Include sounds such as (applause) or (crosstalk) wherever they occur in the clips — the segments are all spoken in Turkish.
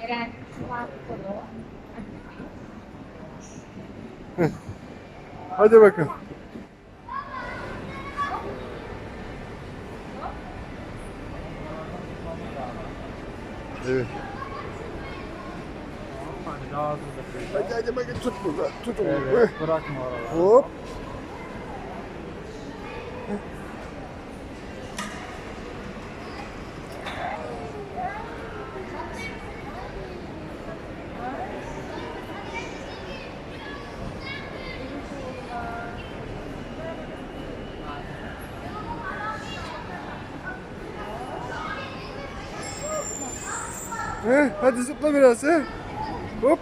Eren. Hadi bakın. Evet. Hadi hadi bakın tut burada. Tut onu. Evet, bırakma oraları. Hop. Heh, hadi zıpla biraz he. Hop.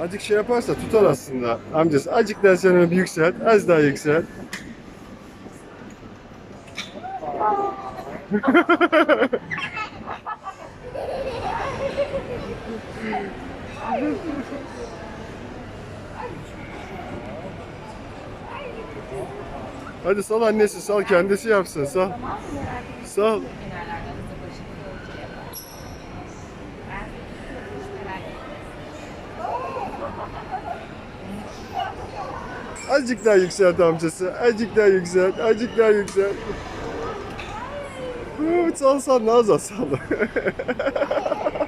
Azıcık şey yaparsa tutar aslında amcası. Sen onu bir yükselt. Az daha yükselt. (laughs) Hadi sal annesi sal kendisi yapsın sal. Sal. Azıcık daha yükselt amcası. Azıcık daha yükselt. Azıcık daha yükselt. Sal sal Nazan sal. (laughs)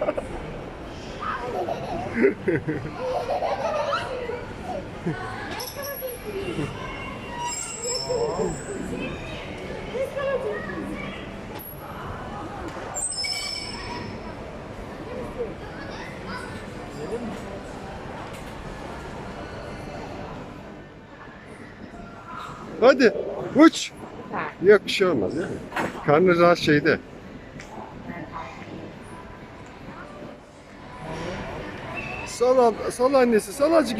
Hadi uç. Yok bir şey olmaz ya. Karnı rahat şeyde. Sal, ab- sal annesi, sal azıcık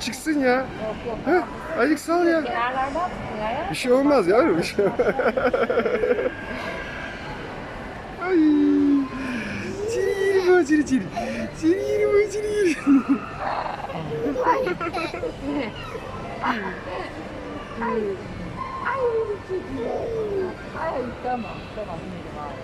çıksın ya. Yok yok. Heh, azıcık sal ya. Kenarlardan kenarlardan. Bir şey olmaz yavrum, bir şey (laughs) Ay. Seni yerim ha, seni seni. Seni yerim ha, seni yerim. Ay, ay tamam tamam yedim abi.